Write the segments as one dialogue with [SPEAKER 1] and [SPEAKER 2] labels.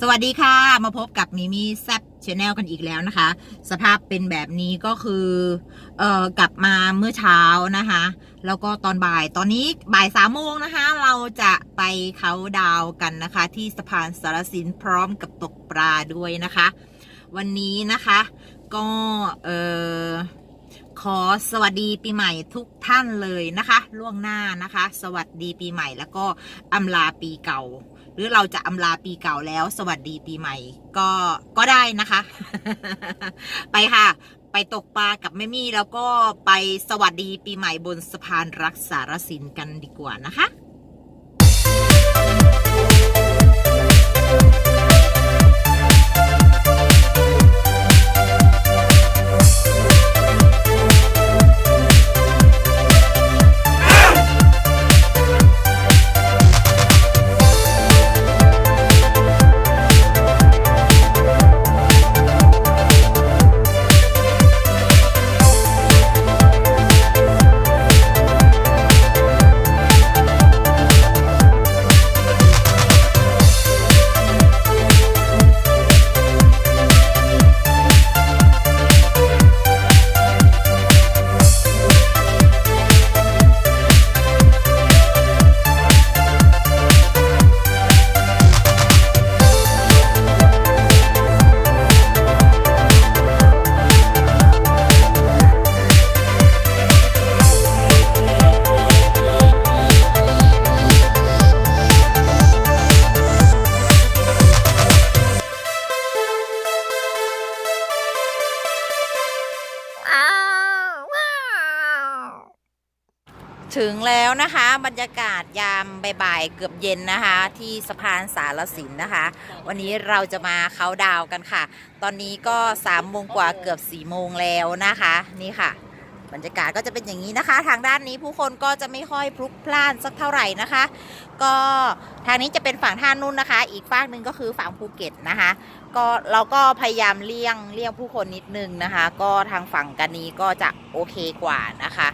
[SPEAKER 1] สวัสดีค่ะมาพบกับมิมี่แซบชาแนลกันอีกแล้วนะคะ สภาพเป็นแบบนี้ก็คือเอ่อกลับมาเมื่อเช้านะคะ แล้วก็ตอนบ่ายตอนนี้บ่ายสามโมงนะคะ เราจะไปเขาดาวกันนะคะ ที่สะพานสารสินพร้อมกับตกปลาด้วยนะคะ วันนี้นะคะ ก็เออขอสวัสดีปีใหม่ทุกท่านเลยนะคะ ล่วงหน้านะคะ สวัสดีปีใหม่แล้วก็อำลาปีเก่า หรือเราจะอำลาปีเก่าแล้ว สวัสดีปีใหม่ ก็ก็ได้นะคะ ไปค่ะ ไปตกปลากับแม่มี่แล้วก็ไปสวัสดีปีใหม่บนสะพานรักษารสินกันดีกว่านะคะ ถึงแล้วนะคะ บรรยากาศยามบ่ายๆเกือบเย็นนะคะ ที่สะพานสารสินนะคะ วันนี้เราจะมาเขาดาวกันค่ะ ตอนนี้ก็สามโมงกว่าเกือบสี่โมงแล้วนะคะ นี่ค่ะ บรรยากาศก็จะเป็นอย่างนี้นะคะ ทางด้านนี้ผู้คนก็จะไม่ค่อยพลุกพล่านสักเท่าไหร่นะคะ ก็ทางนี้จะเป็นฝั่งท่านุ่นนะคะ อีกฝั่งหนึ่งก็คือฝั่งภูเก็ตนะคะ ก็เราก็พยายามเลี่ยงเลี่ยงผู้คนนิดนึงนะคะ ก็ทางฝั่งกันนี้ก็จะโอเคกว่านะคะ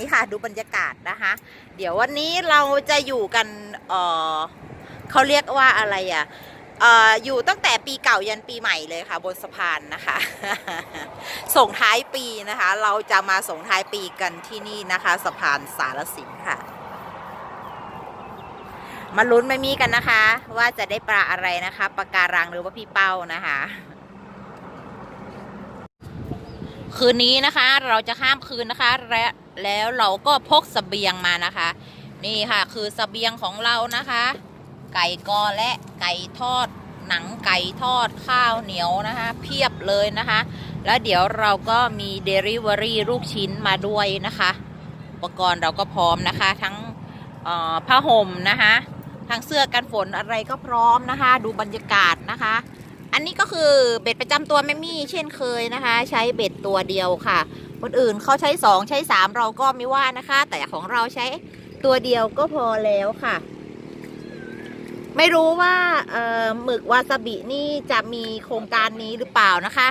[SPEAKER 1] นี่ค่ะดูบรรยากาศนะคะ เดี๋ยววันนี้เราจะอยู่กันเออเขาเรียกว่าอะไรอะเอออยู่ตั้งแต่ปีเก่ายันปีใหม่เลยค่ะ บนสะพานนะคะ ส่งท้ายปีนะคะ เราจะมาส่งท้ายปีกันที่นี่นะคะสะพานสารสินค่ะ มาลุ้นไม่มีกันนะคะ ว่าจะได้ปลาอะไรนะคะปลาการังหรือว่าพี่เป้านะคะ คืนนี้นะคะ เราจะข้ามคืนนะคะและ แล้วเราก็พกสเสบียงมานะคะ นี่ค่ะคือสเสบียงของเรานะคะ ไก่กอและไก่ทอด หนังไก่ทอดข้าวเหนียวนะคะ เพียบเลยนะคะ แล้วเดี๋ยวเราก็มี Delivery ลูกชิ้นมาด้วยนะคะ อุปกรณ์เราก็พร้อมนะคะ ทั้งผ้าห่มนะคะทั้งเสื้อกันฝนอะไรก็พร้อมนะคะ ดูบรรยากาศนะคะ อันนี้ก็คือเบ็ดประจำตัวแม่มี่เช่นเคยนะคะ ใช้เบ็ดตัวเดียวค่ะ คนอื่นเขาใช้สองใช้สามเราก็ไม่ว่านะคะ แต่ของเราใช้ตัวเดียวก็พอแล้วค่ะ ไม่รู้ว่าเอ่อหมึกวาซาบินี่จะมีโครงการนี้หรือเปล่านะคะ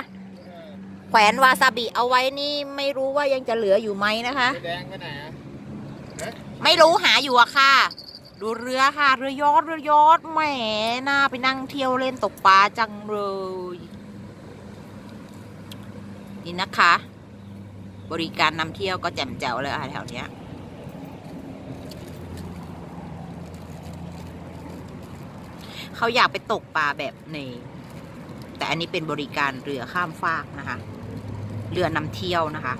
[SPEAKER 1] แขวนวาซาบิเอาไว้นี่ไม่รู้ว่ายังจะเหลืออยู่ไหมนะคะ
[SPEAKER 2] แดงไปไหนอะ
[SPEAKER 1] ไม่รู้หาอยู่อะค่ะ ดูเรือค่ะ เรือยอดเรือยอดแหมน่าไปนั่งเที่ยวเล่นตกปลาจังเลย นี่นะคะ บริการนำเที่ยวก็แจ่มแจ๋วเลยค่ะแถวเนี้ยเขาอยากไปตกปลาแบบนี้แต่อันนี้เป็นบริการเรือข้ามฟากนะคะ เรือนำเที่ยวนะคะ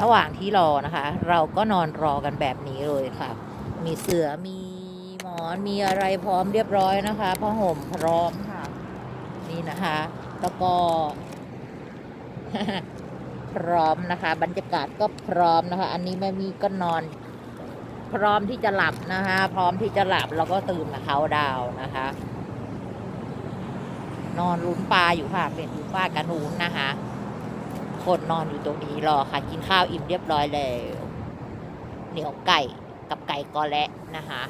[SPEAKER 1] ระหว่างที่รอนะคะ เราก็นอนรอกันแบบนี้เลยค่ะ มีเสือมีหมอนมีอะไรพร้อมเรียบร้อยนะคะผ้าห่มพร้อมค่ะ นี่นะคะ แล้วก็ พร้อมนะคะ บรรยากาศก็พร้อมนะคะ อันนี้แม่มีก็นอน พร้อมที่จะหลับนะคะ พร้อมที่จะหลับแล้วก็ตื่นมาเขาดาวน์นะคะ นอนลุ้นปลาอยู่ค่ะ เป็นลุ้นปลากระนูนนะคะ คนนอนอยู่ตรงนี้รอค่ะ กินข้าวอิ่มเรียบร้อยแล้ว เหนียวไก่กับไก่กอและนะคะ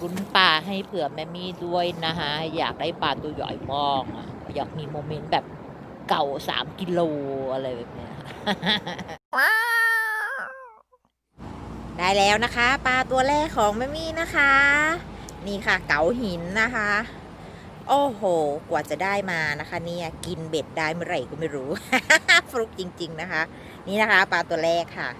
[SPEAKER 1] รุ้นปลาให้เผื่อแม่มี่ด้วยนะคะอยากได้ปลาตัวใหญ่มากอะอยากมีโมเมนต์แบบเก่าสามกิโลอะไรแบบเนี้ยได้แล้วนะคะ ปลาตัวแรกของแม่มี่นะคะ นี่ค่ะ เก๋าหินนะคะ โอ้โห กว่าจะได้มานะคะเนี่ยกินเบ็ดได้เมื่อไหร่ก็ไม่รู้ ฟลุกจริง ๆนะคะ นี่นะคะปลาตัวแรกค่ะ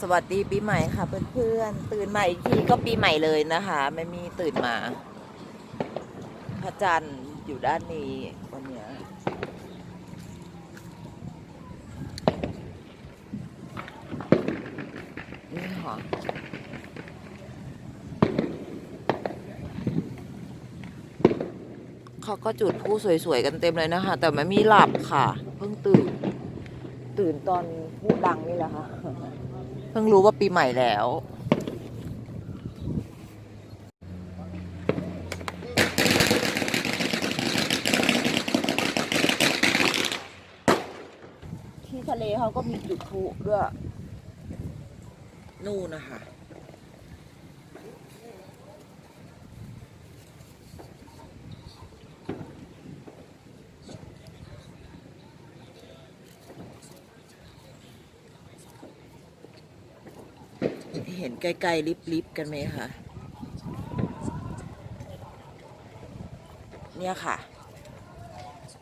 [SPEAKER 2] สวัสดีปีใหม่ค่ะเพื่อนๆตื่นมาอีกทีก็ปีใหม่เลยนะคะ ไม่มีตื่นมา พระจันทร์อยู่ด้านนี้วันนี้ ค่ะเขาก็จุดผู้สวยๆกันเต็มเลยนะคะ แต่ไม่มีหลับค่ะ เพิ่งตื่น ตื่นตอนพูดดังนี่แหละค่ะ เพิ่งรู้ว่าปีใหม่แล้วที่ทะเลเขาก็มีจุดพลุด้วย นู่นนะคะเห็นไกลๆลิบๆกันไหมคะ เนี่ยค่ะ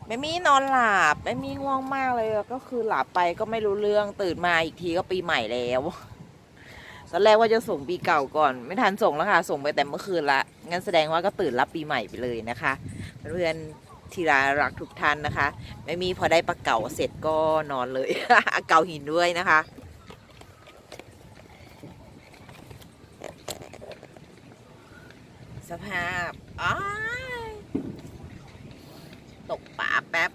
[SPEAKER 2] ไม่มีนอนหลับ ไม่มีง่วงมากเลย ก็คือหลับไปก็ไม่รู้เรื่องตื่นมาอีกทีก็ปีใหม่แล้ว ตอนแรกว่าจะส่งปีเก่าก่อน ไม่ทันส่งแล้วค่ะ ส่งไปแต่เมื่อคืนละงั้นแสดงว่าก็ตื่นรับปีใหม่ไปเลยนะคะเพื่อนทีรารักทุกท่านนะคะ ไม่มีพอได้ปลาเก่าเสร็จก็นอนเลย เก่าหินด้วยนะคะสภาพอ้ายตกป่าแป๊บ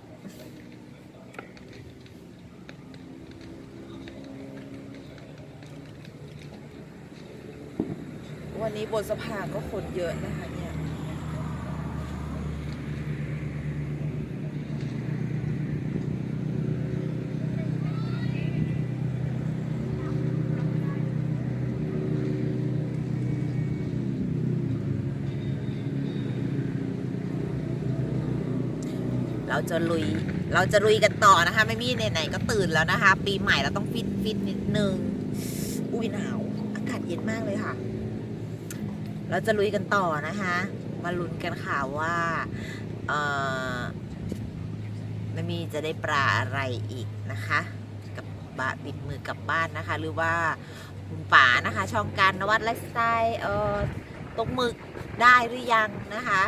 [SPEAKER 2] วันนี้ บนสะพานก็คนเยอะนะคะเนี่ย
[SPEAKER 1] เราจะลุย เราจะลุยกันต่อนะคะ ไม่มีไหนๆก็ตื่นแล้วนะคะ ปีใหม่เราต้องฟิตฟิตนิดนึง อุ้ยหนาว อากาศเย็นมากเลยค่ะ เราจะลุยกันต่อนะคะ มาลุ้นกันค่ะว่าเอ่อไม่มีจะได้ปลาอะไรอีกนะคะ กับบาบิดมือกลับบ้านนะคะ หรือว่าคุณป๋านะคะ ช่องการนวัดไลฟ์สไตล์ตกหมึกได้หรือยังนะคะ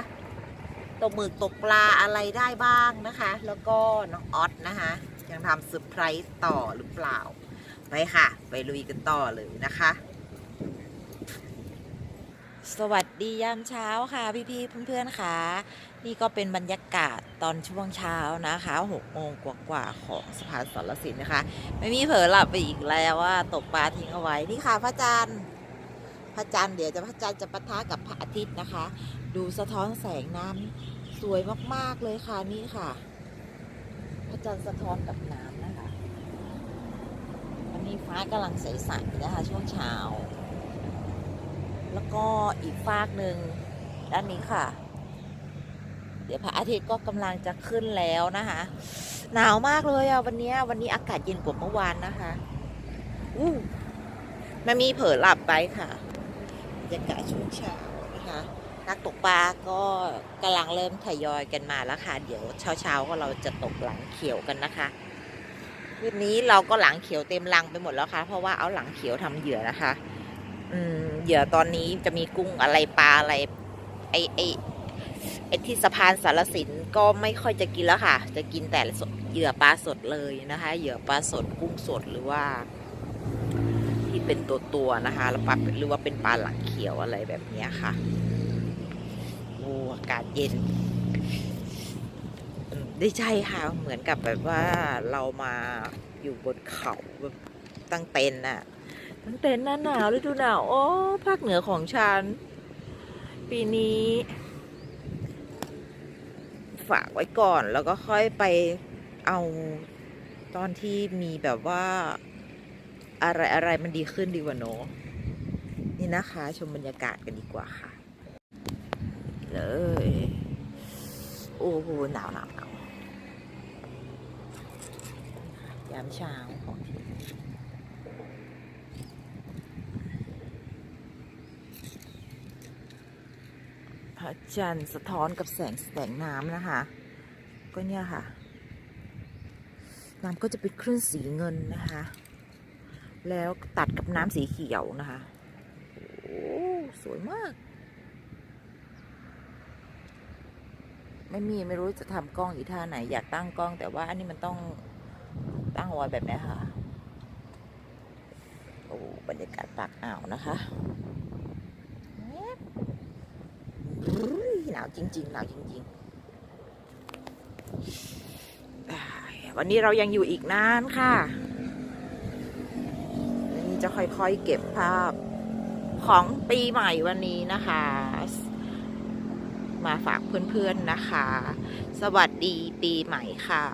[SPEAKER 1] ตกหมึกตกปลาอะไรได้บ้างนะคะ แล้วก็น้องออสนะคะ ยังทำเซอร์ไพรส์ต่อหรือเปล่า ไปค่ะ ไปลุยกันต่อเลยนะคะ สวัสดียามเช้าค่ะพี่ๆเพื่อนๆค่ะนี่ก็เป็นบรรยากาศตอนช่วงเช้านะคะหกโมงกว่าๆของสะพานสารสินนะคะ ไม่มีเผลอหลับไปอีกแล้วว่าตกปลาทิ้งเอาไว้นี่ค่ะพระจันทร์พระจันทร์เดี๋ยวจะพระจันทร์จะปะทะกับพระอาทิตย์นะคะ ดูสะท้อนแสงน้ำสวยมากๆเลยค่ะนี่ค่ะ พระจันทร์สะท้อนกับน้ำนะคะวันนี้ฟ้ากำลังใสๆนะคะช่วงเช้า อีกฟากหนึ่งด้านนี้ค่ะ เดี๋ยวพระอาทิตย์ก็กำลังจะขึ้นแล้วนะคะ หนาวมากเลยอะวันนี้วันนี้อากาศเย็นกว่าเมื่อวานนะคะอู้แม่มีเผลอหลับไปค่ะบรรยากาศช่วงเช้านะคะนักตกปลาก็กำลังเริ่มทยอยกันมาแล้วค่ะ เดี๋ยวเช้าเช้าๆก็เราจะตกหลังเขียวกันนะคะคืนนี้เราก็หลังเขียวเต็มลังไปหมดแล้วค่ะ เพราะว่าเอาหลังเขียวทำเหยื่อนะคะ อืม เหยื่อตอนนี้จะมีกุ้งอะไรปลาอะไร ไอไอไอที่สะพานสารสินก็ไม่ค่อยจะกินแล้วค่ะ จะกินแต่สดเหยื่อปลาสดเลยนะคะ เหยื่อปลาสดกุ้งสดหรือว่า ที่เป็นตัวตัวนะคะแล้วปลาหรือว่าเป็นปลาหลังเขียวอะไรแบบนี้ค่ะโอ้อากาศเย็นได้ใช่ค่ะ เหมือนกับแบบว่าเรามาอยู่บนเขาแบบตั้งเต็นท์น่ะ ตั้งเต็นท์หน้าหนาวฤดูหนาวโอ้ภาคเหนือของฉัน ปีนี้ ฝากไว้ก่อนแล้วก็ค่อยไปเอาตอนที่มีแบบว่าอะไรอะไรมันดีขึ้นดีกว่าเนอะนี่นะคะ ชมบรรยากาศกันดีกว่าค่ะ เลย
[SPEAKER 2] โอ้โหหนาวหนาวหนาวยามเช้าของที่ ระจันทร์สะท้อนกับแสงแสงน้ำนะคะ ก็เนี่ยค่ะน้ำก็จะเป็นคลื่นสีเงินนะคะ แล้วตัดกับน้ำสีเขียวนะคะโอ้สวยมาก ไม่มีไม่รู้จะทำกล้องอีท่าไหน อยากตั้งกล้อง แต่ว่าอันนี้มันต้องตั้งไว้แบบนี้ค่ะโอ้บรรยากาศปากอ่าวนะคะอุ๊ย หนาวจริงๆหนาวจริงๆ วันนี้เรายังอยู่อีกนานค่ะวันนี้จะค่อยๆเก็บภาพของปีใหม่วันนี้นะคะ มาฝากเพื่อนๆนะคะ สวัสดีปีใหม่ค่ะ